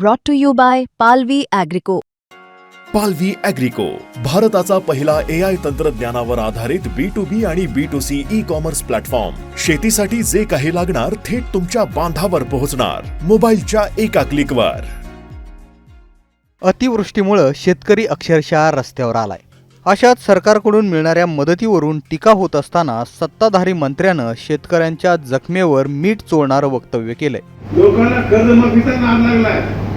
brought to you by Palvi Agrico. पालवी अॅग्रिको भारताचा पहिला ए आय तंत्रज्ञानावर आधारित बी टू बी आणि B to C e-commerce platform शेतीसाठी जे काही लागणार थेट तुमच्या बांधावर पोहोचणार. मोबाईलच्या एका क्लिकवर अतिवृष्टीमुळं शेतकरी अक्षरशः रस्त्यावर आलाय. अशात सरकारकडून मिळणाऱ्या मदतीवरून टीका होत असताना सत्ताधारी मंत्र्यानं शेतकऱ्यांच्या जखमेवर मीठ चोळणारं वक्तव्य केलंय. लोकांना कर्जमाफीचा नाद लागलाय.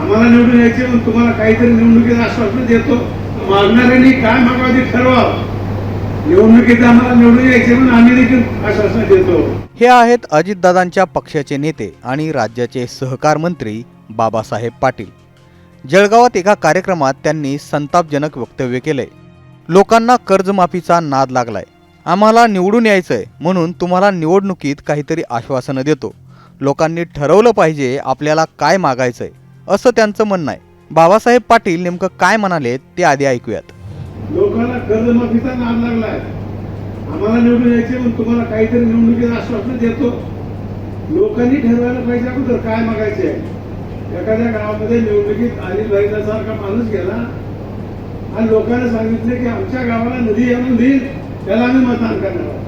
आम्हाला निवडून यायचे पण तुम्हाला काहीतरी निवडणुकीत आश्वासन देतो. मागणाऱ्यांनी काय मागावं ते ठरवा निवडणुकीत आम्हाला निवडून यायचे पण आम्ही देखील आश्वासन देतो. हे आहेत अजितदादांच्या पक्षाचे नेते आणि राज्याचे सहकार मंत्री बाबासाहेब पाटील. जळगावात एका कार्यक्रमात त्यांनी संतापजनक वक्तव्य केले. लोकांना कर्जमाफीचा नाद लागलाय. आम्हाला निवडून यायचंय म्हणून तुम्हाला निवडणुकीत काहीतरी आश्वासनं देतो. लोकांनी ठरवलं पाहिजे आपल्याला काय मागायचंय. असं त्यांचं म्हणणं आहे. बाबासाहेब पाटील नेमकं काय म्हणाले ते आधी ऐकूयात. लोकांना कर्जमाफीचा नाद लागलाय. आम्हाला निवडून यायचे म्हणून तुम्हाला काहीतरी निवडणुकीत आश्वासन देतो. लोकांनी ठरवायला पाहिजे अगोदर काय मागायचे एखाद्या गावामध्ये निवडणुकीत अनिल सारखा माणूस गेला आणि लोकांना सांगितले की आमच्या गावाला नदी आणून देईल त्याला आम्ही मतदान करणार आहोत.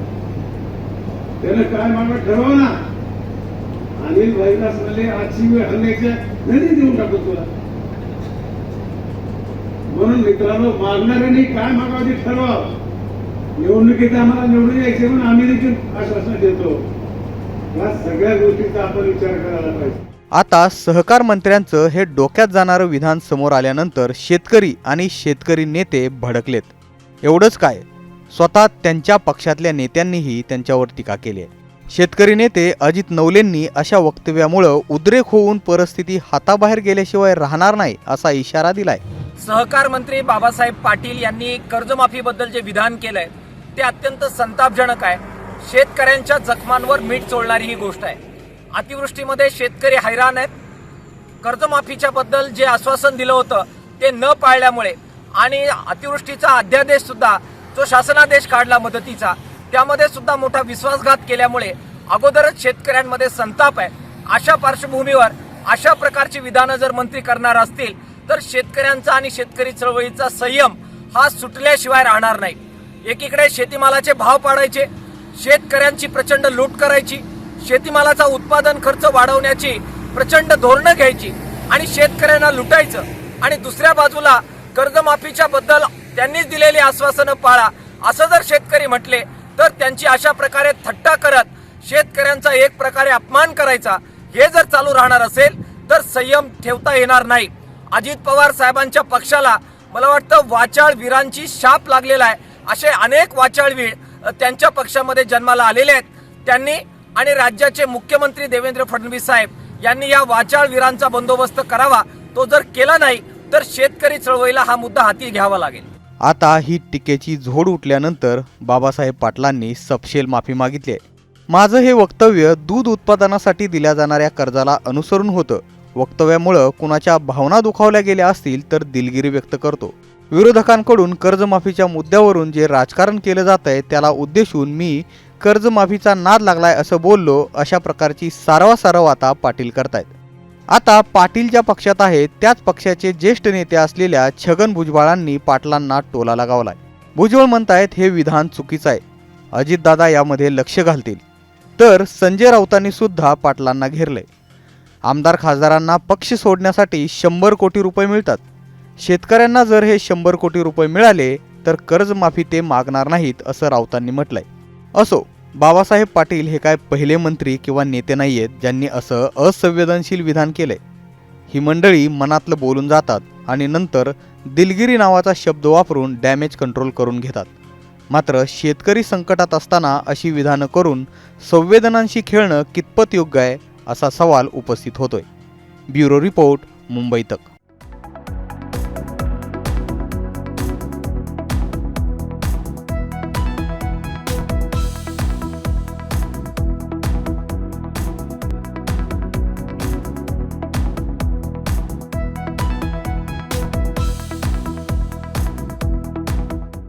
त्यानं काय मागणं ठरवा ना अनिल भाईला म्हणले आजची वेळ हल्ल्याच्या नदी देऊन टाकतो तुला. म्हणून मित्रांनो मागणाऱ्यांनी काय मागावं ते ठरवा निवडणुकीत आम्हाला निवडून यायचे म्हणून आम्ही देखील आश्वासन देतो. या सगळ्या गोष्टीचा आपण विचार करायला पाहिजे. आता सहकार मंत्र्यांचं हे डोक्यात जाणारं विधान समोर आल्यानंतर शेतकरी आणि शेतकरी नेते भडकलेत. एवढंच काय स्वतः त्यांच्या पक्षातल्या नेत्यांनीही त्यांच्यावर टीका केली आहे. शेतकरी नेते अजित नवलेंनी अशा वक्तव्यामुळं उद्रेक होऊन परिस्थिती हाताबाहेर गेल्याशिवाय राहणार नाही असा इशारा दिलाय. सहकार मंत्री बाबासाहेब पाटील यांनी कर्जमाफीबद्दल जे विधान केलंय ते अत्यंत संतापजनक आहे. शेतकऱ्यांच्या जखमांवर मीठ चोळणारी ही गोष्ट आहे. अतिवृष्टीमध्ये शेतकरी हैराण आहेत. कर्जमाफीच्या बद्दल जे आश्वासन दिलं होतं ते न पाळल्यामुळे आणि अतिवृष्टीचा अध्यादेश सुद्धा जो शासनादेश काढला मदतीचा त्यामध्ये सुद्धा मोठा विश्वासघात केल्यामुळे अगोदरच शेतकऱ्यांमध्ये संताप आहे. अशा पार्श्वभूमीवर अशा प्रकारची विधानं जर मंत्री करणार असतील तर शेतकऱ्यांचा आणि शेतकरी चळवळीचा संयम हा सुटल्याशिवाय राहणार नाही. एकीकडे शेतीमालाचे भाव पाडायचे शेतकऱ्यांची प्रचंड लूट करायची शेतीमालाचा उत्पादन खर्च वाढवण्याची प्रचंड धोरणं घ्यायची आणि शेतकऱ्यांना लुटायचं आणि दुसऱ्या बाजूला कर्जमाफीच्या बद्दल त्यांनीच दिलेली आश्वासनं पाळा. असं जर शेतकरी म्हटले तर त्यांची अशा प्रकारे थट्टा करत शेतकऱ्यांचा एक प्रकारे अपमान करायचा हे जर चालू राहणार असेल तर संयम ठेवता येणार नाही. अजित पवार साहेबांच्या पक्षाला मला वाटतं वाचाळवीरांची शाप लागलेला आहे. असे अनेक वाचाळवीर त्यांच्या पक्षामध्ये जन्माला आलेले आहेत. त्यांनी आणि राज्याचे मुख्यमंत्री देवेंद्र फडणवीस साहेब यांनी या वाचाळवीरांचा बंदोबस्त करावा. तो जर केला नाही तर शेतकरी चळवळीला हा मुद्दा हाती घ्यावा लागेल. आता ही टीकेची झोड उठल्यानंतर बाबासाहेब पाटलांनी सपशेल माफी मागितली आहे. माझं हे वक्तव्य दूध उत्पादनासाठी दिल्या जाणाऱ्या कर्जाला अनुसरून होतं. वक्तव्यामुळं कुणाच्या भावना दुखावल्या गेल्या असतील तर दिलगिरी व्यक्त करतो. विरोधकांकडून कर्जमाफीच्या मुद्द्यावरून जे राजकारण केलं जात आहे त्याला उद्देशून मी कर्जमाफीचा नाद लागलाय असं बोललो अशा प्रकारची सारवासारव आता पाटील करतायत. आता पाटील ज्या पक्षात आहेत त्याच पक्षाचे ज्येष्ठ नेते असलेल्या छगन भुजबळांनी पाटलांना टोला लगावलाय. भुजबळ म्हणतायत हे विधान चुकीचं आहे. अजितदादा यामध्ये लक्ष घालतील. तर संजय राऊतांनी सुद्धा पाटलांना घेरले. आमदार खासदारांना पक्ष सोडण्यासाठी शंभर कोटी रुपये मिळतात. शेतकऱ्यांना जर हे शंभर कोटी रुपये मिळाले तर कर्जमाफी ते मागणार नाहीत असं राऊतांनी म्हटलंय. असो बाबासाहेब पाटील हे काय पहिले मंत्री किंवा नेते नाही आहेत ज्यांनी असं असंवेदनशील विधान केलंय. ही मंडळी मनातलं बोलून जातात आणि नंतर दिलगिरी नावाचा शब्द वापरून डॅमेज कंट्रोल करून घेतात. मात्र शेतकरी संकटात असताना अशी विधानं करून संवेदनांशी खेळणं कितपत योग्य आहे असा सवाल उपस्थित होतोय. ब्युरो रिपोर्ट मुंबई तक.